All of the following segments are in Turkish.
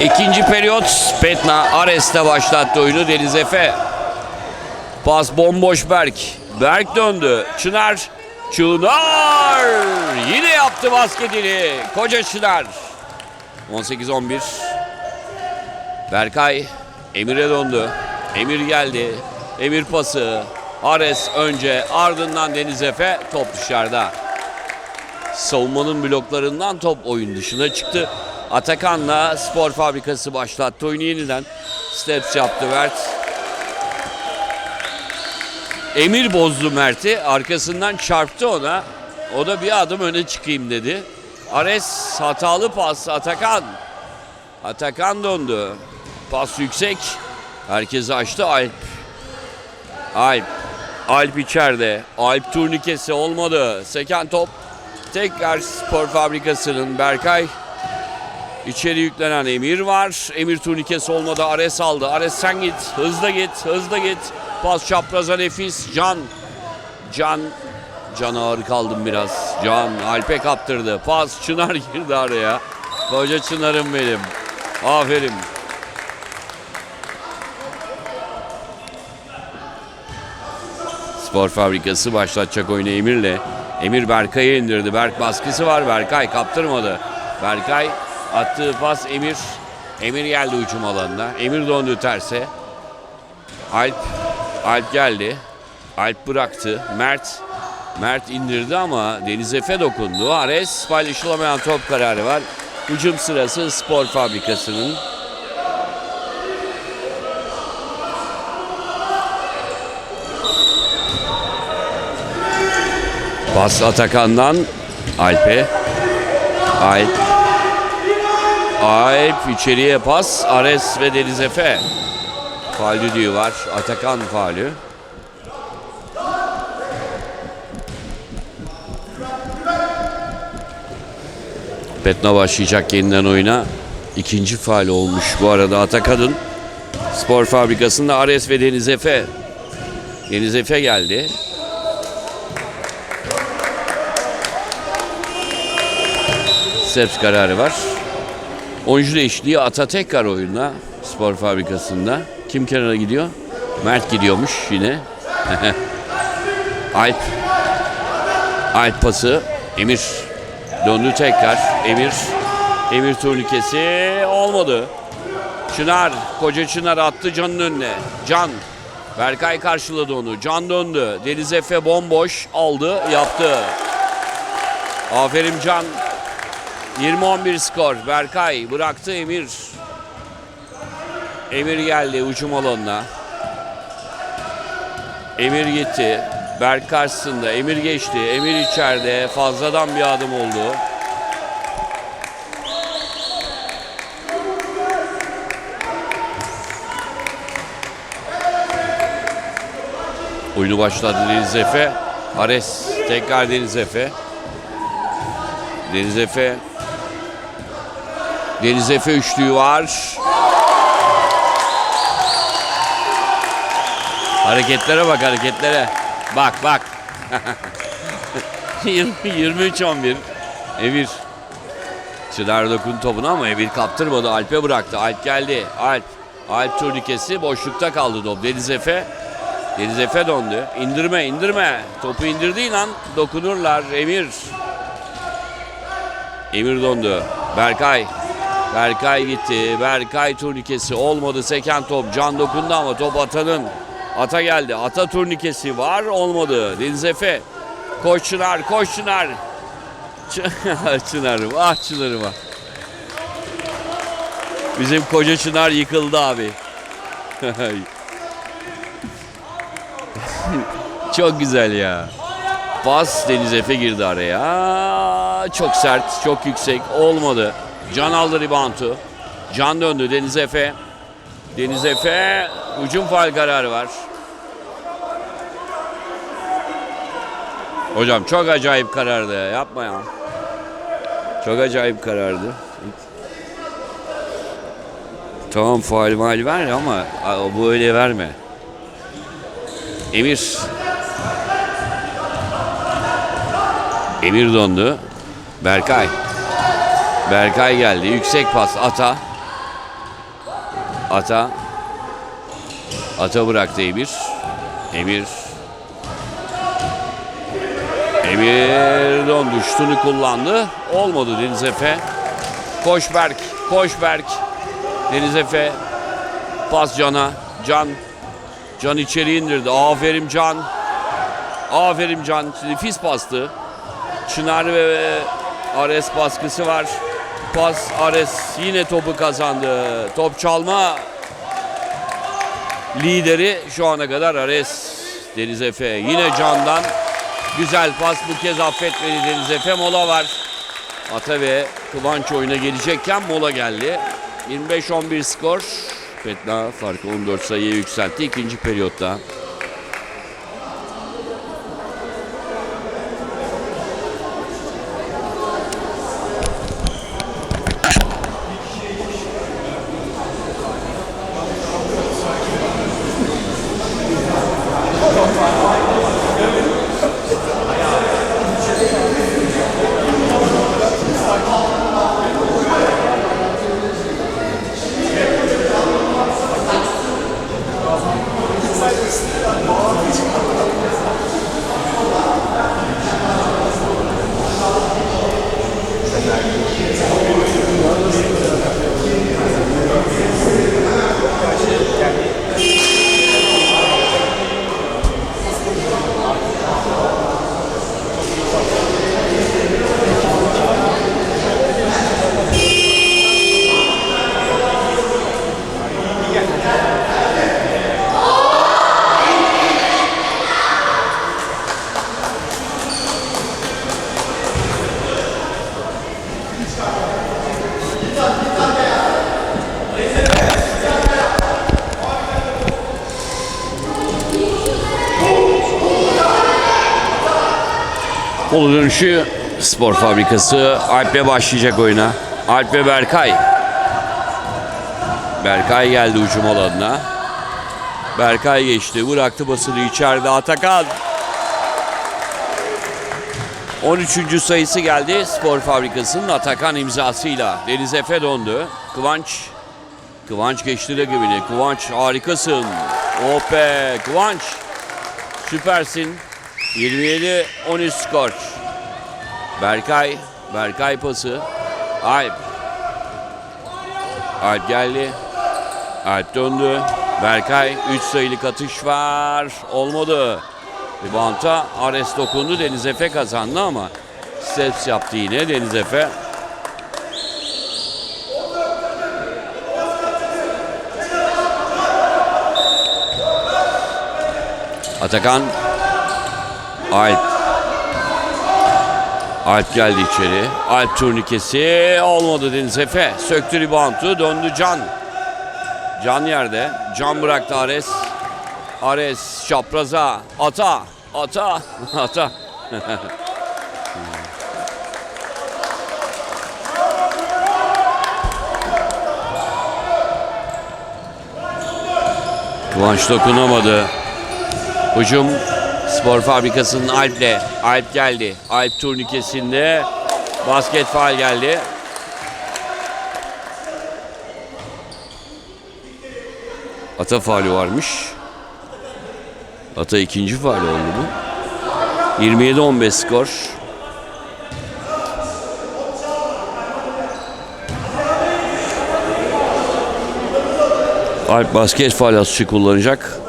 İkinci periyot Petna Ares'te başlattı oyunu Deniz Efe. Pas bomboş Berk. Berk döndü. Çınar. Çınar. Yine yaptı basketini. Koca Çınar. 18-11. Berkay. Emir'e döndü. Emir geldi. Emir pası. Ares önce ardından Deniz Efe top dışarıda. Savunmanın bloklarından top oyun dışına çıktı. Atakan'la spor fabrikası başlattı oyunu yeniden. Steps yaptı Mert. Emir bozdu Mert'i. Arkasından çarptı ona. O da bir adım öne çıkayım dedi. Ares hatalı pas Atakan. Atakan döndü. Pas yüksek. Herkesi açtı Alp. Alp. Alp içeride. Alp turnikesi olmadı. Seken top. Tekrar spor fabrikasının Berkay. İçeri yüklenen Emir var. Emir turnikesi olmadı. Ares aldı. Ares sen git. Hızlı git. Hızlı git. Pas çapraza nefis. Can. Can. Can ağır kaldım biraz. Can Alp'e kaptırdı. Pas Çınar girdi araya. Koca Çınar'ım benim. Aferin. Spor fabrikası başlatacak oyunu Emir'le. Emir Berkay'ı indirdi. Berk baskısı var. Berkay kaptırmadı. Berkay attığı pas Emir. Emir geldi uçum alanına. Emir döndü terse. Alp. Alp geldi. Alp bıraktı. Mert. Mert indirdi ama Deniz Efe dokundu. Ares paylaşılamayan top kararı var. Hücum sırası spor fabrikasının. Pas Atakan'dan Alp'e. Alp. Alp içeriye pas. Ares ve Deniz Efe. Faal düdüğü var. Atakan faulü. Petna başlayacak yeniden oyuna. İkinci faal olmuş bu arada Atakan'ın. Spor fabrikasında Ares ve Deniz Efe. Deniz Efe geldi. Seps kararı var. Oyuncu değişikliği Ata tekrar oyunda spor fabrikasında. Kim kenara gidiyor? Mert gidiyormuş yine. Alp. Alp pası. Emir. Döndü tekrar. Emir. Emir turnikesi olmadı. Çınar. Koca Çınar attı Can'ın önüne. Can. Berkay karşıladı onu. Can döndü. Deniz Efe bomboş aldı yaptı. Aferin Can. 20-11 skor. Berkay bıraktı Emir. Emir geldi ucum alanına. Emir gitti. Berk karşısında. Emir geçti. Emir içeride. Fazladan bir adım oldu. Oyunu başladı Deniz Efe. Ares tekrar Deniz Efe. Deniz Efe. Deniz Efe üçlüğü var. Hareketlere bak hareketlere. Bak bak. 23-11. Emir. Çınar dokun topuna ama Emir kaptırmadı. Alp'e bıraktı. Alp geldi. Alp. Alp turnikesi boşlukta kaldı top. Deniz Efe. Deniz Efe döndü. İndirme indirme. Topu indirdiğin an dokunurlar. Emir. Emir döndü. Berkay. Berkay gitti. Berkay turnikesi olmadı. Seken top. Can dokundu ama top Ata'nın. Ata geldi. Ata turnikesi var. Olmadı. Deniz Efe. Koş Çınar. Koş Çınar. Çınar'ım. Ah Çınar'ım ah. Bizim koca Çınar yıkıldı abi. Çok güzel ya. Pas Deniz Efe girdi araya. Çok sert, çok yüksek. Olmadı. Can aldı reboundu. Can döndü Deniz Efe. Deniz Efe hücum faal kararı var. Hocam çok acayip karardı. Yapma ya. Çok acayip karardı. Tamam faal mal ver ama bu öyle verme. Emir. Emir dondu. Berkay. Berkay geldi. Yüksek pas ata. Ata. Ata bıraktı Emir. Emir. Emir döndü. Şutunu kullandı. Olmadı Deniz Efe. Koşberk. Koşberk. Deniz Efe. Pas Can'a. Can. Can içeri indirdi. Aferin Can. Aferin Can. Nefis pastı. Çınar ve Ares baskısı var. Pas Ares yine topu kazandı. Top çalma lideri şu ana kadar Ares Deniz Efe. Yine Can'dan güzel pas bu kez affetmedi Deniz Efe. Mola var. Ata ve Kıvanç oyuna gelecekken mola geldi. 25-11 skor. Petna farkı 14 sayıya yükseltti ikinci periyotta. Yani Bolu dönüşü spor fabrikası Alp'le başlayacak oyuna. Alp ve Berkay. Berkay geldi ucum alanına. Berkay geçti. Bıraktı basını içeride Atakan. 13. sayısı geldi spor fabrikasının Atakan imzasıyla. Deniz Efe dondu. Kıvanç. Kıvanç geçti rakibini. Kıvanç harikasın. Oh be Kıvanç. Süpersin. 27-13 skor. Berkay. Berkay pası. Alp. Alp geldi. Alp döndü. Berkay 3 sayılık atış var. Olmadı. Ribanta Ares dokundu. Deniz Efe kazandı ama steps yaptı yine Deniz Efe. Atakan Alp. Alp geldi içeri. Alp turnikesi olmadı Deniz Efe. Söktü ribantu döndü Can. Can yerde. Can bıraktı Ares. Ares çapraza. Ata. Ata. Ata. Kıvanç dokunamadı. Hücum Spor Fabrikası'nın Alp'le. Alp geldi. Alp turnikesinde basket faal geldi. Ata faali varmış. Ata ikinci faali oldu bu. 27-15 skor. Alp basket faal atışı kullanacak.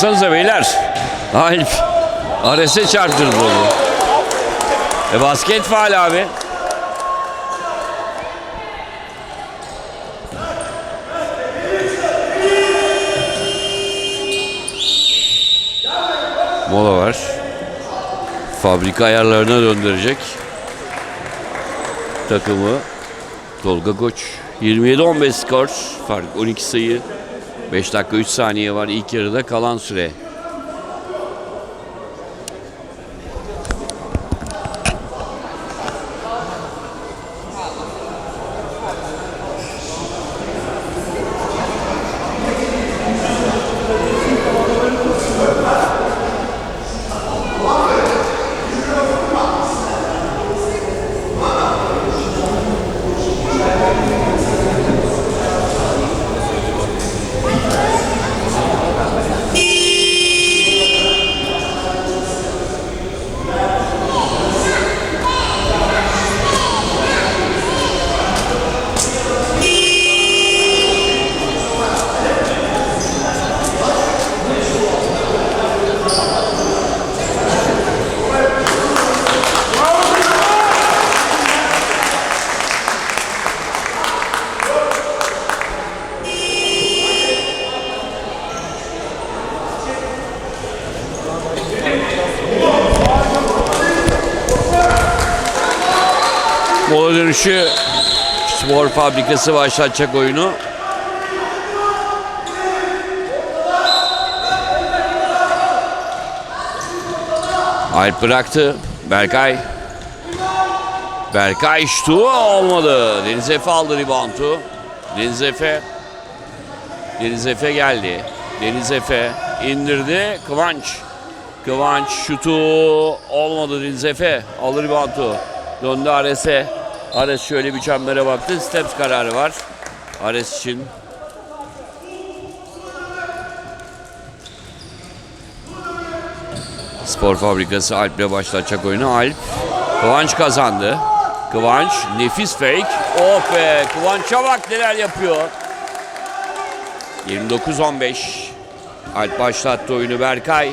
Alsanıza beyler. Alp. Ares'e çarptırdı onu. E basket faal abi. Mola var. Fabrika ayarlarına döndürecek. Takımı Tolga Koç. 27-15 skor. Fark 12 sayı. 5 dakika 3 saniye var ilk yarıda kalan süre. Sonra dönüşü spor fabrikası başlatacak oyunu. Alp bıraktı. Berkay. Berkay şutu olmadı. Deniz Efe aldı reboundu. Deniz Efe. Deniz Efe geldi. Deniz Efe indirdi. Kıvanç. Kıvanç şutu olmadı Deniz Efe. Alır reboundu. Döndü Ares'e. Ares şöyle bir çembere baktı. Steps kararı var. Ares için. Spor fabrikası Alp'le başlatacak oyunu. Alp. Kıvanç kazandı. Kıvanç nefis fake. Oh be Kıvanç'a bak neler yapıyor. 29-15. Alp başlattı oyunu Berkay.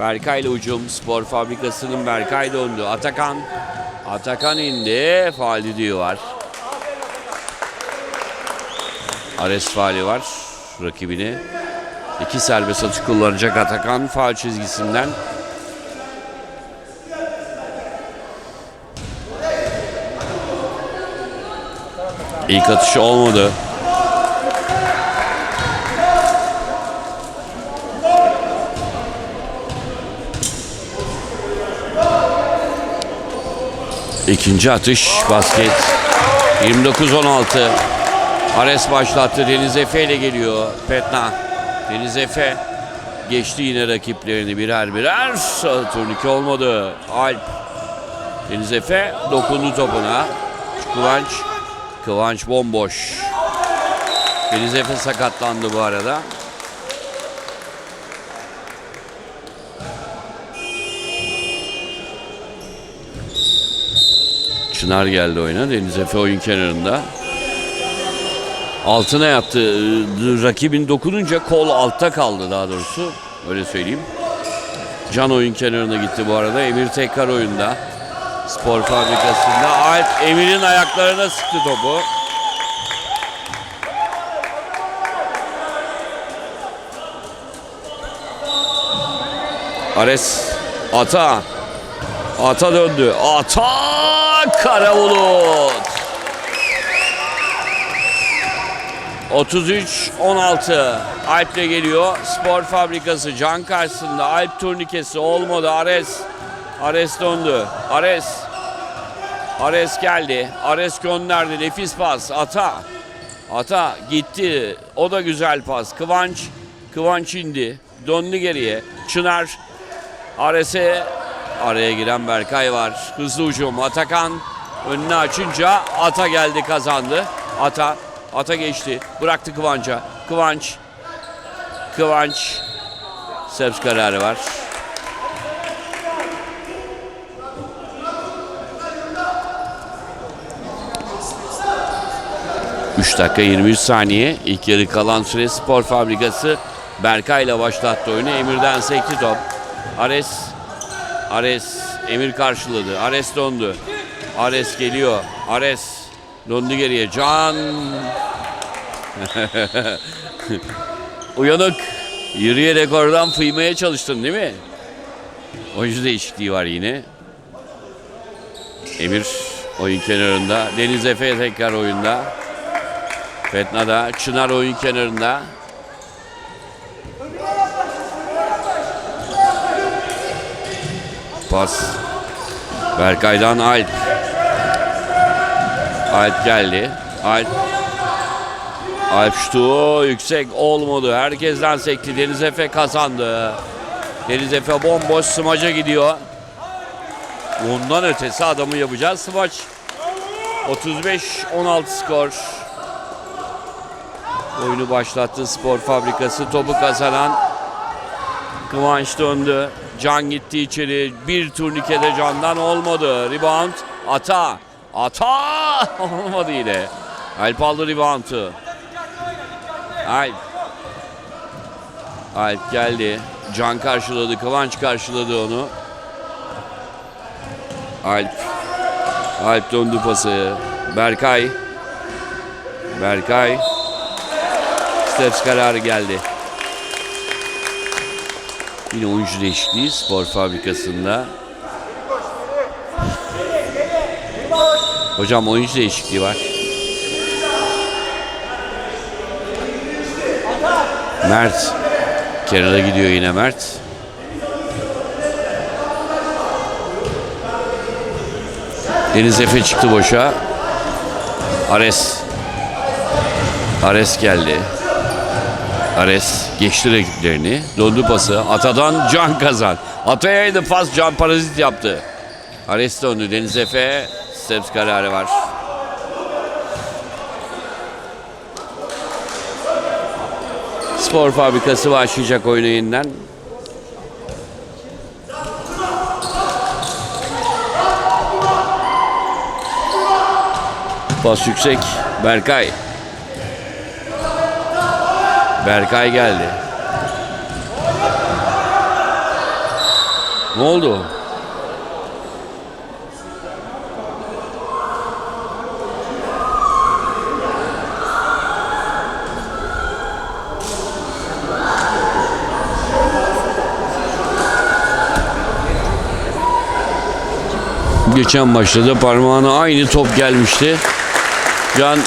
Berkay ile ucum. Spor fabrikasının Berkay döndü. Atakan. Atakan indi. Faal düdüğü var. Ares faali var rakibini. İki serbest atış kullanacak Atakan faal çizgisinden. İlk atışı olmadı. İkinci atış basket. 29-16. Ares başlattı. Deniz Efe ile geliyor. Petna. Deniz Efe geçti yine rakiplerini birer birer. Turnike olmadı. Alp. Deniz Efe dokundu topuna. Kıvanç. Kıvanç bomboş. Deniz Efe sakatlandı bu arada. Çınar geldi oyuna. Deniz Efe oyun kenarında. Altına yattı. Ee, Rakibin dokununca kol altta kaldı daha doğrusu. Öyle söyleyeyim. Can oyun kenarına gitti bu arada. Emir tekrar oyunda. Spor fabrikasında. Alp Emir'in ayaklarına sıktı topu. Ares Ata Ata döndü. Ata Karabulut. 33-16 Alp'le geliyor. Spor fabrikası can karşısında. Alp turnikesi olmadı. Ares. Ares döndü. Ares. Ares geldi. Ares gönderdi. Nefis pas. Ata. Ata gitti. O da güzel pas. Kıvanç. Kıvanç indi. Döndü geriye. Çınar. Ares'e araya giren Berkay var. Hızlı ucum. Atakan önünü açınca Ata geldi kazandı. Ata. Ata geçti. Bıraktı Kıvanç'a. Kıvanç. Kıvanç. Seps kararı var. Üç dakika 23 saniye. İlk yarı kalan süre spor fabrikası Berkay ile başlattı oyunu. Emir'den sekti top. Ares. Ares. Emir karşıladı. Ares döndü. Ares geliyor. Ares. Döndü geriye. Can. Uyanık. Yürüyerek oradan fıymaya çalıştın değil mi? Oyuncu değişikliği var yine. Emir oyun kenarında. Deniz Efe tekrar oyunda. Fetna da. Çınar oyun kenarında. Pas. Berkay'dan Alp. Alp geldi. Alp. Alp şutu yüksek olmadı. Herkesten sekti. Deniz Efe kazandı. Deniz Efe bomboş smaca gidiyor. Ondan ötesi adamı yapacağız smaç. 35-16 skor. Oyunu başlattı Spor Fabrikası. Topu kazanan Kıvanç döndü. Can gitti içeri. Bir turnikede Can'dan olmadı. Rebound. Ata. Ata. Olmadı yine. Alp aldı reboundu. Alp. Alp geldi. Can karşıladı. Kıvanç karşıladı onu. Alp. Alp döndü pası. Berkay. Berkay. Steps kararı geldi. Yine oyuncu değişikliği spor fabrikasında. Hocam oyuncu değişikliği var. Mert. Kenara gidiyor yine Mert. Deniz Efe çıktı boşa. Ares. Ares geldi. Ares geçti rakiplerini. Döndü pası. Atadan Can kazan. Ataya'ydı pas Can parazit yaptı. Ares döndü. Deniz Efe. Steps kararı var. Spor fabrikası başlayacak oyuna yeniden. Pas yüksek. Berkay. Berkay geldi. Ne oldu? Geçen da parmağına aynı top gelmişti. Can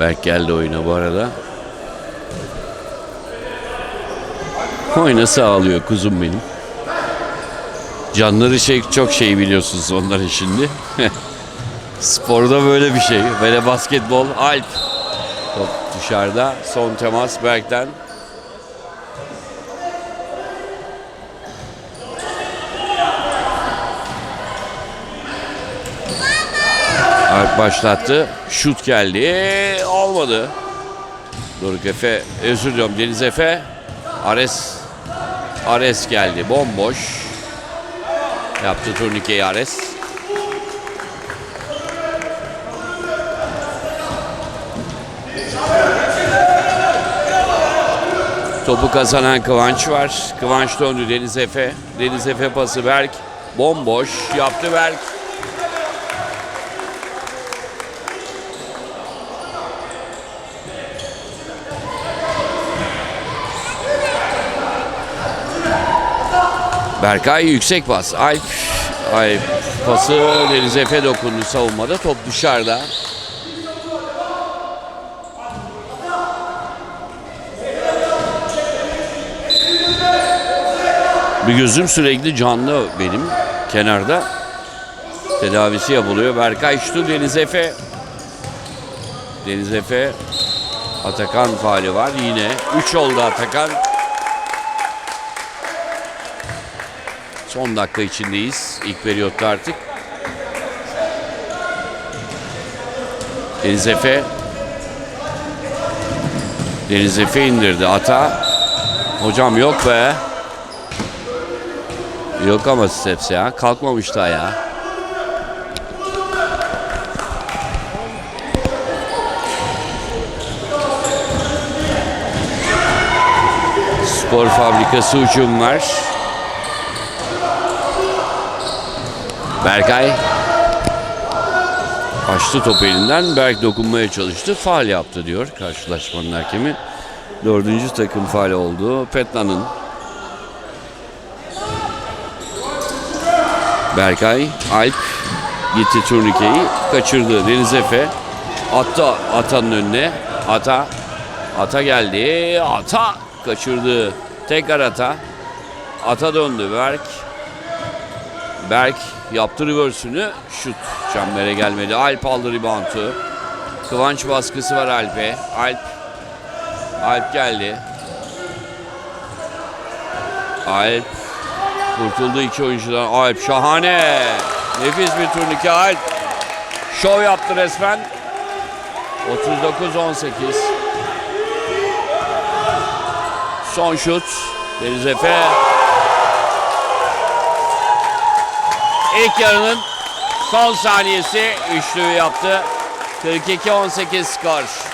Berk geldi oyuna bu arada. Oyna sağlıyor kuzum benim. Canları şey çok şey biliyorsunuz onların şimdi. Sporda böyle bir şey. Böyle basketbol Alp. Top dışarıda. Son temas Berk'ten. Alp başlattı. Şut geldi. Olmadı. Doruk Efe, özür diliyorum Deniz Efe. Ares Ares geldi. Bomboş. Yaptı turnikeyi Ares. Topu kazanan Kıvanç var. Kıvanç döndü Deniz Efe. Deniz Efe pası Berk. Bomboş yaptı Berk. Berkay yüksek pas. Alp. Alp pası Deniz Efe dokundu savunmada. Top dışarıda. Bir gözüm sürekli canlı benim kenarda. Tedavisi yapılıyor. Berkay şutu Deniz Efe. Deniz Efe. Atakan faali var yine. 3 oldu Atakan. Son dakika içindeyiz. İlk periyotta artık. Deniz Efe. Deniz Efe indirdi. Ata. Hocam yok be. Yok ama Steps ya. Kalkmamış daha ya. Spor fabrikası hücum var. Berkay açtı topu elinden. Berk dokunmaya çalıştı. Faal yaptı diyor karşılaşmanın hakemi. Dördüncü takım faal oldu. Petna'nın Berkay, Alp gitti turnikeyi kaçırdı. Deniz Efe attı Ata'nın önüne. Ata, Ata geldi. Ata kaçırdı. Tekrar Ata. Ata döndü. Berk. Berk yaptı reverse'ünü. Şut çembere gelmedi. Alp aldı reboundu. Kıvanç baskısı var Alp'e. Alp. Alp geldi. Alp Kurtuldu iki oyuncudan. Alp şahane. Nefis bir turnike Alp. Şov yaptı resmen. 39-18. Son şut. Deniz Efe. İlk yarının son saniyesi üçlüğü yaptı. 42-18 skor.